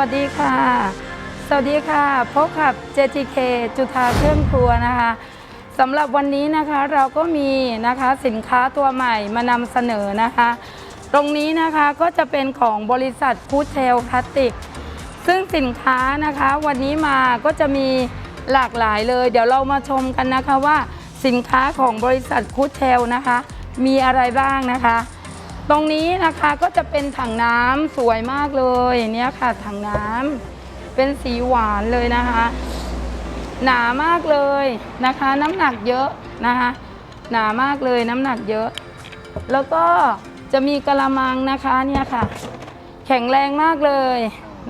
วัสดีค่ะ สวัสดีค่ะ พบกับ JTK จุธาเครื่องครัวนะคะสำหรับวันนี้นะคะเราก็มีนะคะสินค้าตัวใหม่มานำเสนอนะคะ ตรงนี้นะคะก็จะเป็นของบริษัทพูเทลพลาสติก ซึ่งสินค้านะคะวันนี้มาก็จะมีหลากหลายเลย เดี๋ยวเรามาชมกันนะคะว่าสินค้าของบริษัทคูเทลนะคะ มีอะไรบ้างนะคะ ตรงนี้นะคะก็จะเป็นถังน้ำสวยมากเลยเนี่ยค่ะถังน้ำเป็นสีหวานเลยนะคะ หนามากเลยนะคะ น้ำหนักเยอะนะคะ หนามากเลยน้ำหนักเยอะ แล้วก็จะมีกระมังนะคะเนี่ยค่ะ แข็งแรงมากเลย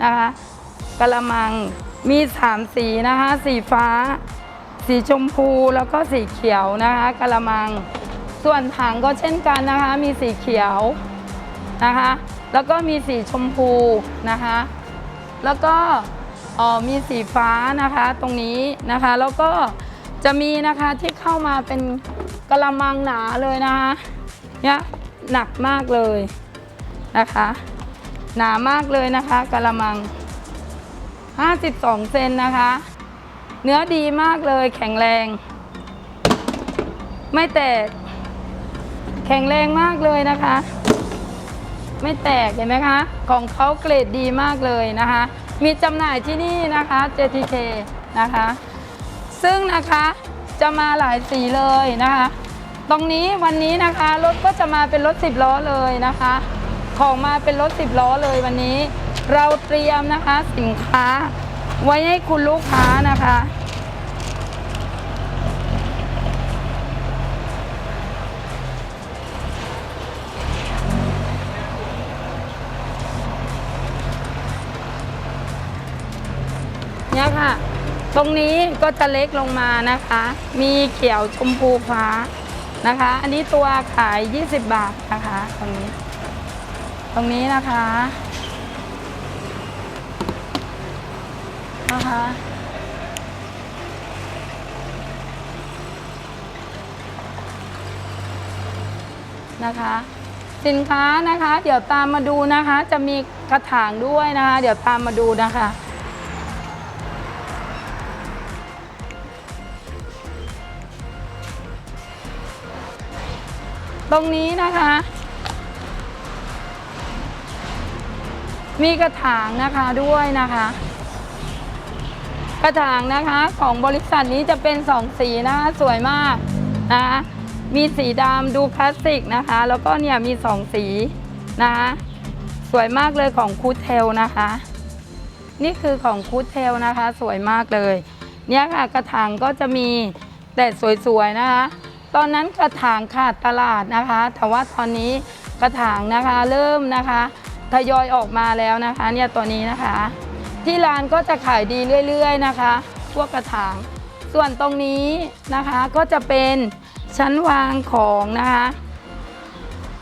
นะคะกระมังมีสามสีนะคะ สีฟ้า สีชมพูแล้วก็สีเขียวนะคะกระมัง ส่วนถังก็เช่นกันนะคะ มีสีเขียวนะคะ แล้วก็มีสีชมพูนะคะ แล้วก็มีสีฟ้านะคะตรงนี้นะคะ แล้วก็จะมีนะคะที่เข้ามาเป็นกระมังหนาเลยนะคะเนี่ยหนักมากเลยนะคะ หนามากเลยนะคะกระมัง 52 เซนนะคะ เนื้อดีมากเลยแข็งแรง ไม่แตก แข็งแรงมากเลยนะคะ ไม่แตกเห็นไหมคะ ของเขาเกรดดีมากเลยนะคะ มีจำหน่ายที่นี่นะคะ JTK นะคะ ซึ่งนะคะจะมาหลายสีเลยนะคะ ตรงนี้วันนี้นะคะรถก็จะมาเป็นรถ 10 ล้อเลยนะคะ ของมาเป็นรถ 10 ล้อเลยวันนี้ เราเตรียมนะคะสินค้าไว้ให้คุณลูกค้านะคะ ค่ะ ตรงนี้ก็จะเล็กลงมานะคะ มีเขียวชมพูฟ้านะคะ อันนี้ตัวขาย 20 บาทนะคะ ตรงนี้ ตรงนี้นะคะนะคะนะคะ สินค้านะคะ เดี๋ยวตามมาดูนะคะ จะมีกระถางด้วยนะคะ เดี๋ยวตามมาดูนะคะ ตรงนี้นะคะ มีกระถางนะคะด้วยนะคะ กระถางนะคะของบริษัทนี้จะเป็นสองสีนะคะสวยมากนะคะมีสีดำดูคลาสสิกนะคะ แล้วก็เนี่ยมีสองสีนะคะสวยมากเลยของคูเทลนะคะ นี่คือของคูเทลนะคะ สวยมากเลย เนี่ยค่ะกระถางก็จะมีแต่สวยๆนะคะ ตอนนั้นกระถางขาดตลาดนะคะ แต่ว่าตอนนี้กระถางนะคะเริ่มนะคะทยอยออกมาแล้วนะคะเนี่ยตัวนี้นะคะ ที่ร้านก็จะขายดีเรื่อยๆนะคะ พวกกระถาง ส่วนตรงนี้นะคะก็จะเป็นชั้นวางของนะคะ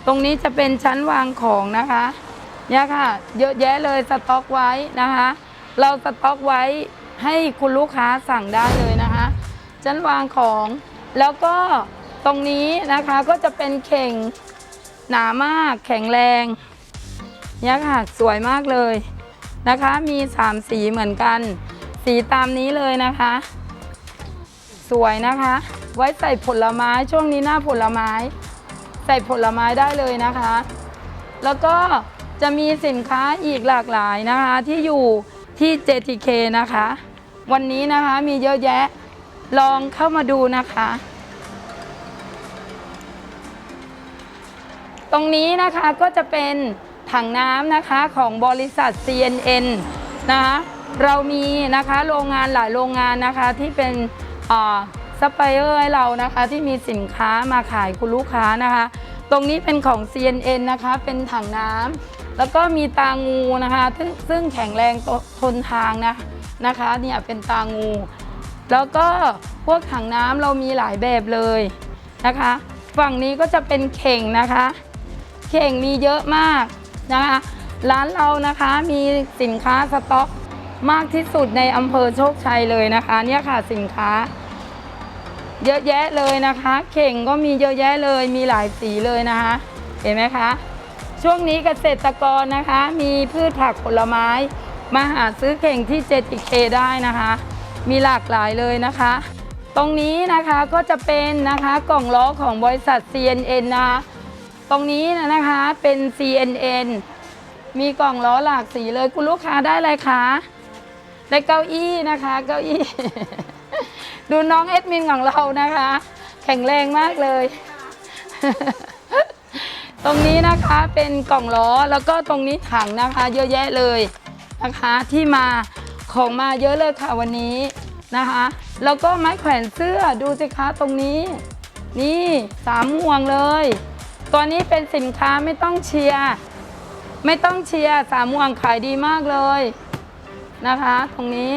ตรงนี้จะเป็นชั้นวางของนะคะเนี่ยค่ะ เยอะแยะเลยสต็อกไว้นะคะ เราสต็อกไว้ให้คุณลูกค้าสั่งได้เลยนะคะชั้นวางของแล้วก็ ตรงนี้นะคะก็จะเป็นเข่งหนามากแข็งแรงเนี่ยค่ะสวยมากเลยนะคะมี 3 สีเหมือนกัน สีตามนี้เลยนะคะ สวยนะคะ ไว้ใส่ผลไม้ช่วงนี้หน้าผลไม้ ใส่ผลไม้ได้เลยนะคะ แล้วก็จะมีสินค้าอีกหลากหลายนะคะที่อยู่ที่ JTK นะคะ วันนี้นะคะมีเยอะแยะลองเข้ามาดูนะคะ ตรงนี้นะคะก็จะเป็นถังน้ำนะคะของบริษัท CNN นะคะเรามีนะคะโรงงานหลายโรงงานนะคะที่เป็นซัพพลายเออร์ให้เรานะคะที่มีสินค้ามาขายคุณลูกค้านะคะ ตรงนี้เป็นของ CNN นะคะเป็นถังน้ำแล้วก็มีตางูนะคะซึ่งซึ่งแข็งแรงทนทางนะนะคะเนี่ยเป็นตางู แล้วก็พวกถังน้ำเรามีหลายแบบเลยนะคะ ฝั่งนี้ก็จะเป็นเข่งนะคะ เข่งมีเยอะมากนะคะร้านเรานะคะมีสินค้าสต็อกมากที่สุดในอำเภอโชคชัยเลยนะคะ เนี่ยค่ะสินค้า เยอะแยะเลยนะคะ เข่งก็มีเยอะแยะเลย มีหลายสีเลยนะคะ เห็นไหมคะ ช่วงนี้เกษตรกรนะคะ มีพืชผักผลไม้ มาหาซื้อเข่งที่ JTK ได้นะคะ มีหลากหลายเลยนะคะ ตรงนี้นะคะก็จะเป็นนะคะกล่องล้อของบริษัท CNN นะคะ ตรงนี้นะคะเป็น CNN มีกล่องล้อหลากสีเลยคุณลูกค้าได้อะไรคะได้เก้าอี้นะคะเก้าอี้ ดูน้องเอดมินของเรานะคะ แข็งแรงมากเลย ตรงนี้นะคะเป็นกล่องล้อแล้วก็ตรงนี้ถังนะคะ เยอะแยะเลยนะคะที่มาของมาเยอะเลยค่ะวันนี้นะคะแล้วก็ไม้แขวนเสื้อดูสิคะตรงนี้ นี่สามห่วงเลย ตัวนี้เป็นสินค้าไม่ต้องเชียร์ไม่ต้องเชียร์สามห่วงขายดีมากเลยนะคะ ตรงนี้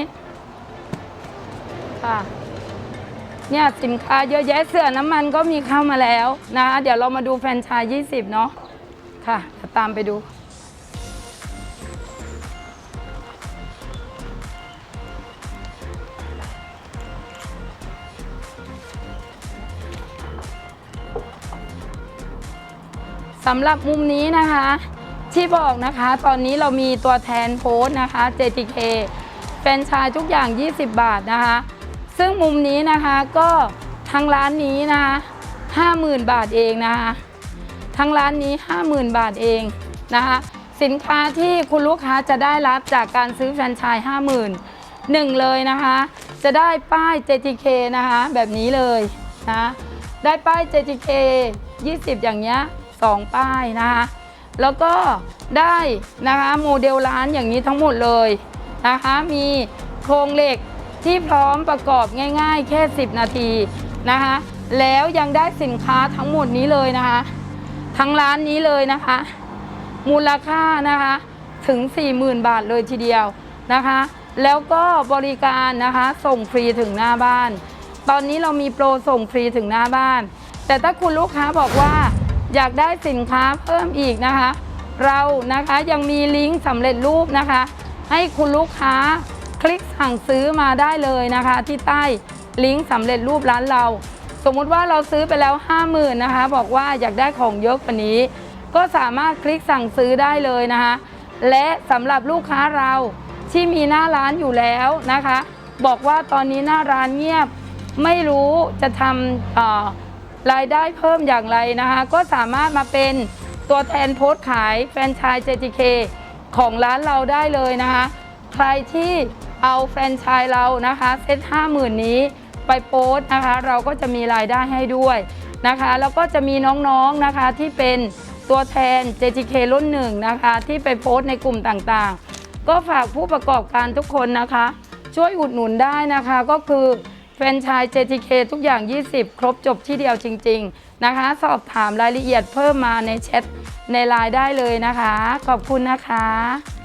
ค่ะเนี่ยสินค้าเยอะแยะเสื้อน้ำมันก็มีเข้ามาแล้วนะคะเดี๋ยวเรามาดูแฟนชาย 20 เนาะค่ะตามไปดู สำหรับมุมนี้นะคะ ที่บอกนะคะตอนนี้เรามีตัวแทนโพสนะคะ JTK แฟนชายทุกอย่าง 20 บาทนะคะ ซึ่งมุมนี้นะคะก็ทางร้านนี้นะคะ50,000 บาทเองนะคะทางร้านนี้ 50,000 บาทเองนะคะสินค้าที่คุณลูกค้าจะได้รับจากการซื้อแฟรนไชส์50,000หนึ่งเลยนะคะ จะได้ป้าย JTK นะคะแบบนี้เลยนะได้ป้าย JTK 20 อย่างเงี้ย สองป้ายนะคะแล้วก็ได้นะคะโมเดลร้านอย่างนี้ทั้งหมดเลยนะคะมีโครงเหล็กที่พร้อมประกอบง่าย ๆ แค่ 10 นาทีนะคะแล้วยังได้สินค้าทั้งหมดนี้เลยนะคะ ทั้งร้านนี้เลยนะคะ มูลค่านะคะถึง 40,000 บาทเลยทีเดียวนะคะ แล้วก็บริการนะคะส่งฟรีถึงหน้าบ้าน ตอนนี้เรามีโปรส่งฟรีถึงหน้าบ้าน แต่ถ้าคุณลูกค้าบอกว่า อยากได้สินค้าเพิ่มอีกนะคะ เรานะคะยังมีลิงก์สำเร็จรูปนะคะ ให้คุณลูกค้าคลิกสั่งซื้อมาได้เลยนะคะ ที่ใต้ลิงก์สำเร็จรูปร้านเรา สมมุติว่าเราซื้อไปแล้ว 50,000นะคะ บอกว่าอยากได้ของเยอะกว่านี้ ก็สามารถคลิกสั่งซื้อได้เลยนะคะ และสำหรับลูกค้าเราที่มีหน้าร้านอยู่แล้วนะคะ บอกว่าตอนนี้หน้าร้านเงียบไม่รู้จะทำ รายได้เพิ่มอย่างไรนะคะ ก็สามารถมาเป็นตัวแทนโพสต์ขายแฟรนไชส์ JTK ของร้านเราได้เลยนะคะ ใครที่เอาแฟรนไชส์เรานะคะเซ็ตห้าหมื่นนี้ไปโพสต์นะคะ เราก็จะมีรายได้ให้ด้วยนะคะ แล้วก็จะมีน้องๆนะคะที่เป็นตัวแทน JTK รุ่นหนึ่งนะคะ ที่ไปโพสต์ในกลุ่มต่างๆ ก็ฝากผู้ประกอบการทุกคนนะคะ ช่วยอุดหนุนได้นะคะก็คือ ฟรนไชส์ JTK ทุกอย่าง 20 ครบจบที่เดียวจริง ๆ นะคะ สอบถามรายละเอียดเพิ่มมาในแชทในไลน์ได้เลยนะคะ ขอบคุณนะคะ